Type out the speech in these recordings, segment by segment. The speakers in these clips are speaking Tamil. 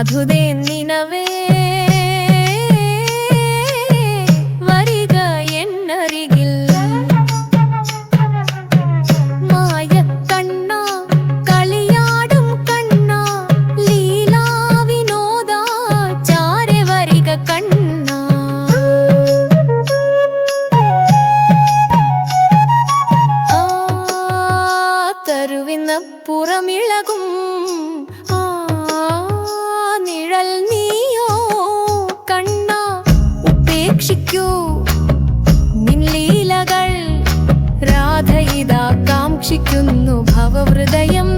மதுதேன் நினவே. வருக என்னருகில். மாய கண்ணா களியாடும் கண்ணா லீலா வினோதா சாரே வருக கண்ணா. தருவின புறமிழகும் രക്ഷിക്കൂ. നിൻ ലീലകൾ രാധയിതാ കാക്ഷിക്കുന്നു ഭവഹൃദയം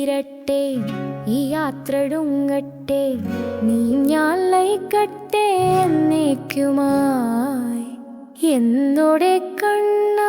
തീരട്ടെ ഈ യാത്രടുങ്ങട്ടെ നീ ഞാൻ ലയിക്കട്ടെ എന്നേക്കുമായി. എന്നോടെ കണ്ണ